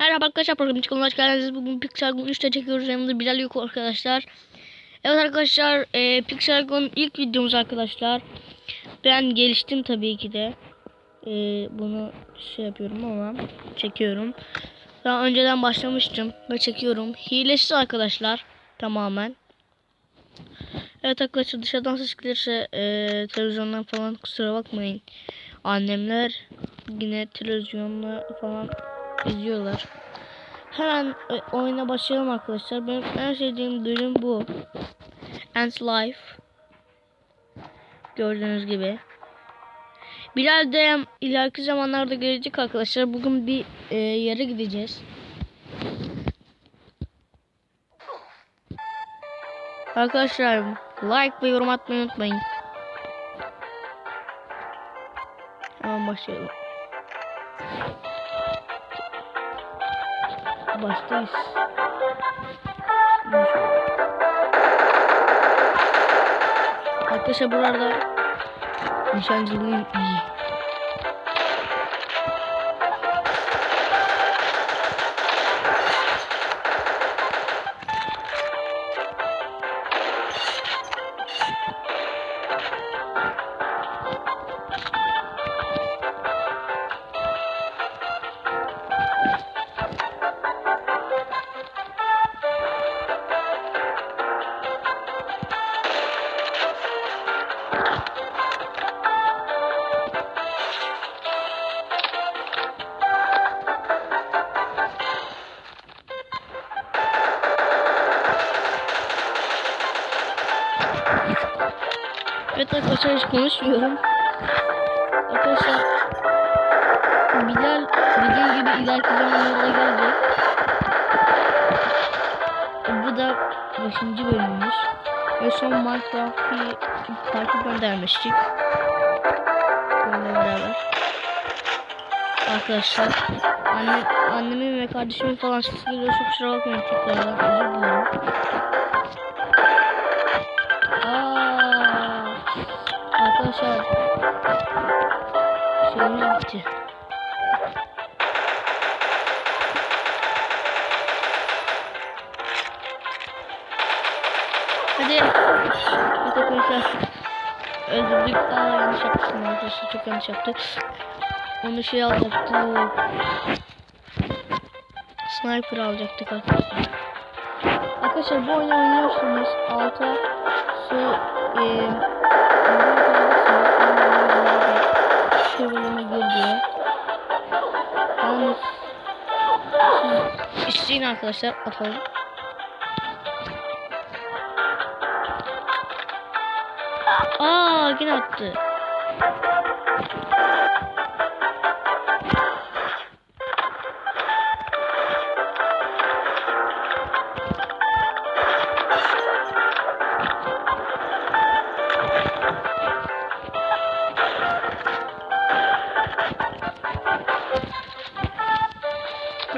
Merhaba arkadaşlar programın çıkalım hoş geldiniz. Bugün Pixargon 3'te çekiyoruz. Yanımda Bilal yok arkadaşlar. Evet arkadaşlar e, Pixargon ilk videomuz arkadaşlar. Ben geliştim tabii ki de. E, bunu şey yapıyorum ama çekiyorum. Daha önceden başlamıştım ve çekiyorum. Hilesiz arkadaşlar tamamen. Evet arkadaşlar dışarıdan ses gelirse e, televizyondan falan kusura bakmayın. Annemler yine televizyonla falan izliyorlar. Hemen e, oyuna başlayalım arkadaşlar. Benim en sevdiğim bölüm bu. Ant Life. Gördüğünüz gibi. Bilal de ileriki zamanlarda gelecek arkadaşlar. Bugün bir e, yere gideceğiz. Arkadaşlar like ve yorum atmayı unutmayın. Hemen başlayalım. Baştayız. Arkadaşlar buralarda nişancılığım iyi. Hiç konuşmuyorum. Arkadaşlar Bilal dediğim gibi ileriki zamanlarda gelecek. Bu da 5. bölümümüz. Ve son Minecraft bir parti göndermiştik. Bununla. Arkadaşlar anne, annemin ve kardeşimin falan sesi geliyor. Çok kusura bakmayın tekrardan özür dilerim. Arkadaşlar şeyimiz bitti. Hadi. Evet arkadaşlar. Öldürdük. Aa yanlış yapmıştım arkadaşlar. Çok yanlış yaptık. Onu şey alacaktık. Sniper alacaktık arkadaşlar. Arkadaşlar bu oyunu oynuyorsunuz. Alta şu eee Başlayın arkadaşlar atalım. Aa yine attı.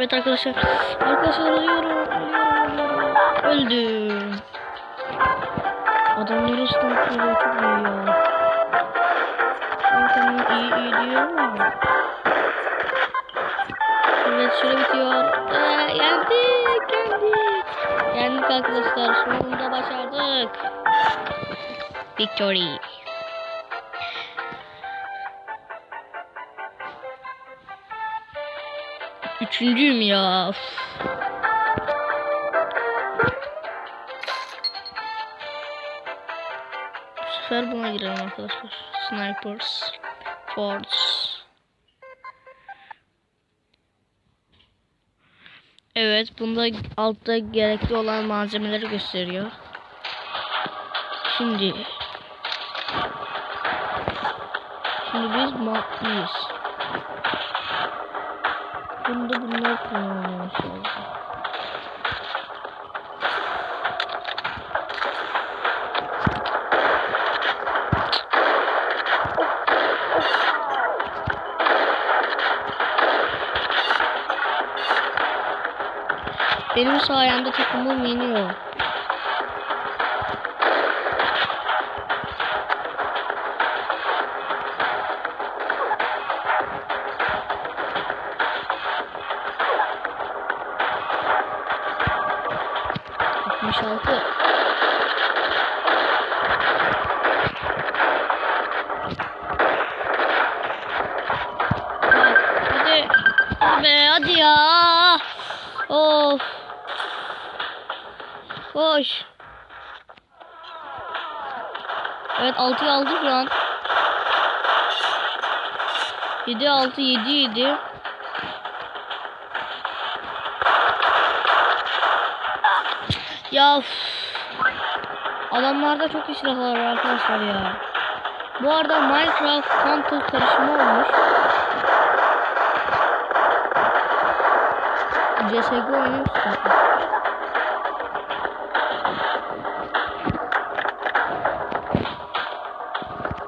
Evet arkadaşlar. Arkadaşlar ölüyorum. Ölüyorum. Öldüm. Adamları ıslatıyor. Çok iyi ya. Tamam iyi iyi diyorum ama. Evet süre bitiyor. Ee, yendik. Yendik. Yendik arkadaşlar. Sonunda başardık. Victory. Üçüncüyüm ya. Of. Bu sefer buna girelim arkadaşlar. Snipers. Fords. Evet bunda altta gerekli olan malzemeleri gösteriyor. Şimdi Şimdi biz matlıyız. Bunda bunlar kullanılmış oldu. Benim sayemde takımım yeniyor. 6. Hadi. Be hadi ya. Of. Koş. Evet 6'yı aldı şu an. 7 6 7 7. Ya. Adamlarda çok iyi silahlar var arkadaşlar ya. Bu arada Minecraft Counter karışımı olmuş. CSGO. Tak.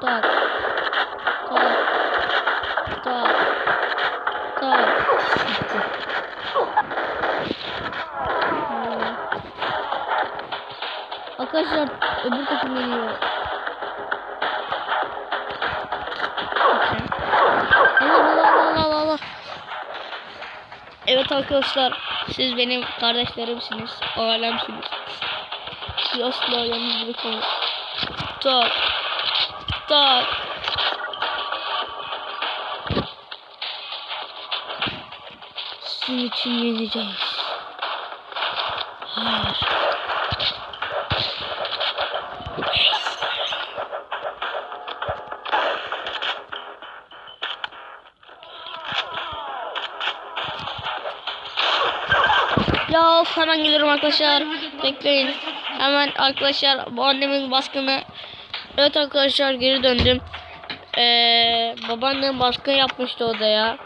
Tak. Arkadaşlar öbür takım geliyor. Allah Allah Allah Allah. Evet arkadaşlar siz benim kardeşlerimsiniz. Alemsiniz. Sizi asla yalnız bırakamam. Tak. Tak. Sizin için yeneceğiz. Hayır. Ya hemen gelirim arkadaşlar. Bekleyin. Hemen arkadaşlar bu annemin baskını. Evet arkadaşlar geri döndüm. Ee, babaannem baskın yapmıştı odaya.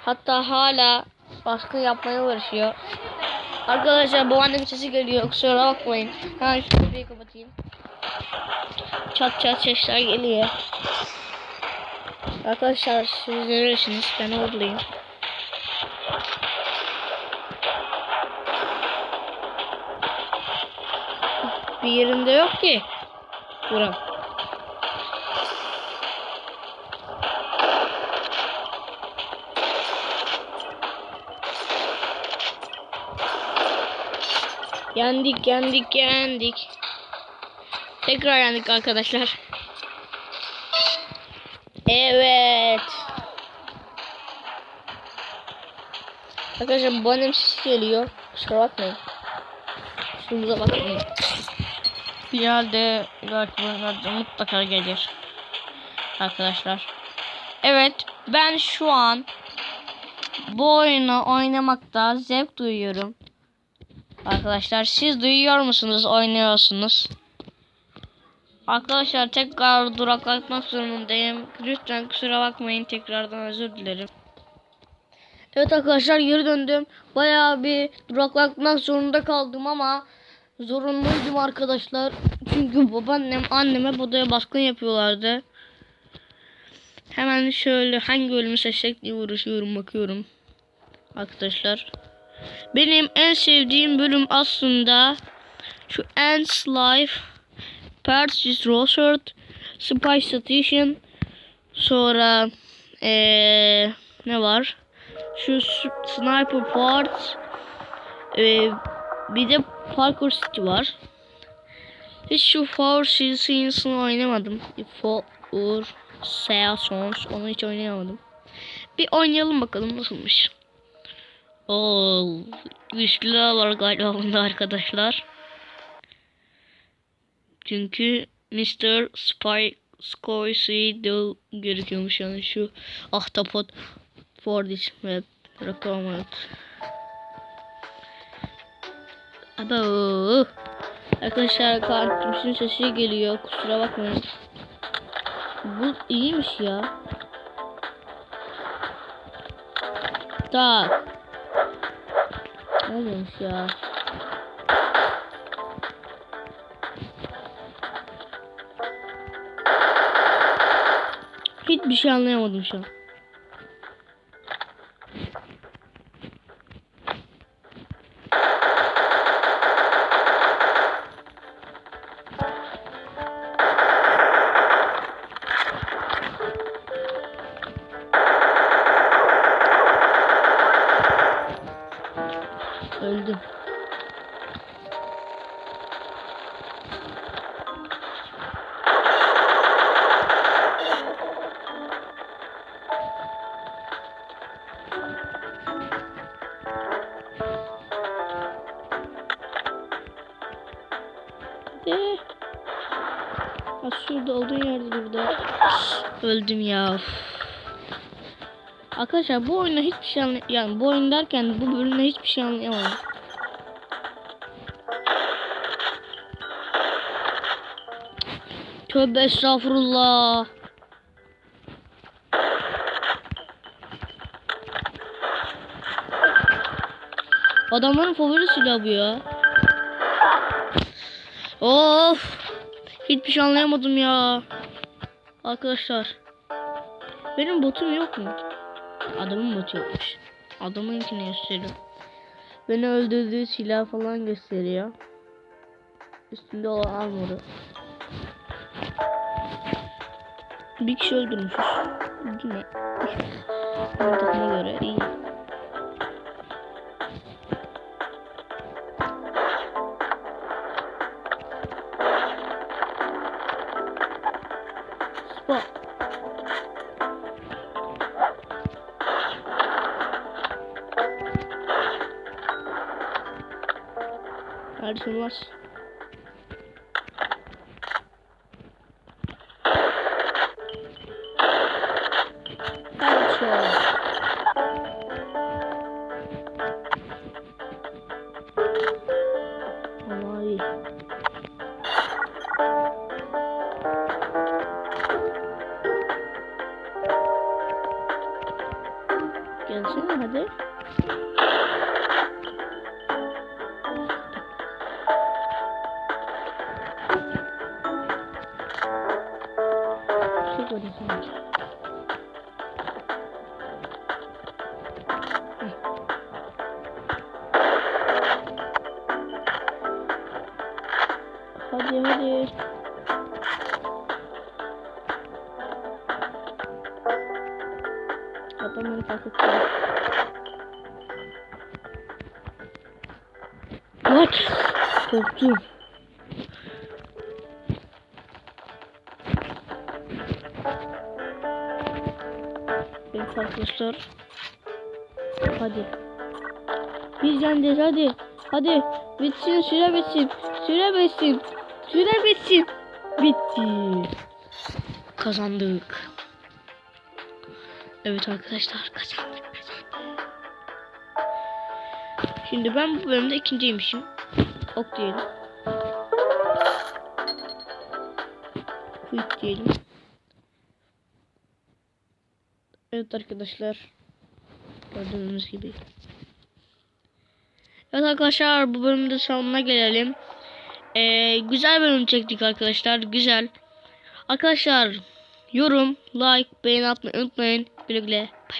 Hatta hala baskın yapmaya uğraşıyor. Arkadaşlar babaannemin sesi geliyor. Kusura bakmayın. Hemen şu kapatayım. Çat çat sesler geliyor. Arkadaşlar siz neresiniz? Ben oradayım. Bir yerinde yok ki. Buram. Yendik, yendik, yendik. Tekrar yendik arkadaşlar. Evet. Arkadaşlar bu annem geliyor. Kusura bakmayın. Kusurumuza bakmayın. Finalde Galatasaray mutlaka gelir. Arkadaşlar. Evet ben şu an bu oyunu oynamakta zevk duyuyorum. Arkadaşlar siz duyuyor musunuz? Oynuyorsunuz. Arkadaşlar tekrar duraklatmak zorundayım. Lütfen kusura bakmayın tekrardan özür dilerim. Evet arkadaşlar geri döndüm. Bayağı bir duraklatmak zorunda kaldım ama zorunluydum arkadaşlar. Çünkü babaannem anneme odaya baskın yapıyorlardı. Hemen şöyle hangi bölümü seçsek diye uğraşıyorum bakıyorum. Arkadaşlar. Benim en sevdiğim bölüm aslında şu Ants Life, Persis Rosard, Spy Station, sonra ee, ne var? Şu Sniper Parts, ee, bir de Parkour City var. Hiç şu Four Seasons'ını oynamadım. Four Seasons onu hiç oynayamadım. Bir oynayalım bakalım nasılmış. Oo, güçlüler var galiba bunda arkadaşlar. Çünkü Mr. Spy Scorsese gerekiyormuş yani şu ahtapot for this recommend. Abo. Arkadaşlar kartımızın sesi geliyor. Kusura bakmayın. Bu iyiymiş ya. Tak. Olmamış ya. Hiçbir şey anlayamadım şu an. Hadi. Ha, şurada olduğun yerde burada. Öldüm ya. Arkadaşlar bu oyunda hiçbir şey anlayamadım. Yani bu oyun derken bu bölümde hiçbir şey anlayamadım. Tövbe estağfurullah. Adamların favori silahı bu ya. Of. Hiçbir şey anlayamadım ya. Arkadaşlar. Benim botum yok mu? Adamın botu yokmuş. Adamınkini gösteriyor. Beni öldürdüğü silah falan gösteriyor. Üstünde olan armoru. Bir kişi öldürmüşüz. Yine. Mantığına göre iyi. Spot. Neredesin Bye. Hadi hadi. Adam beni fark etti. What? Korktum. Evet arkadaşlar. Hadi. Biz yeneceğiz hadi. Hadi. Bitsin süre bitsin. Süre bitsin. Süre bitsin. Bitti. Kazandık. Evet arkadaşlar kazandık kazandık. Şimdi ben bu bölümde ikinciymişim. Ok diyelim. Quit diyelim. Evet arkadaşlar. Gördüğünüz gibi. Evet arkadaşlar bu bölümde sonuna gelelim. Ee, güzel bölüm çektik arkadaşlar. Güzel. Arkadaşlar yorum, like, beğeni atmayı unutmayın. Güle güle. Bay bay.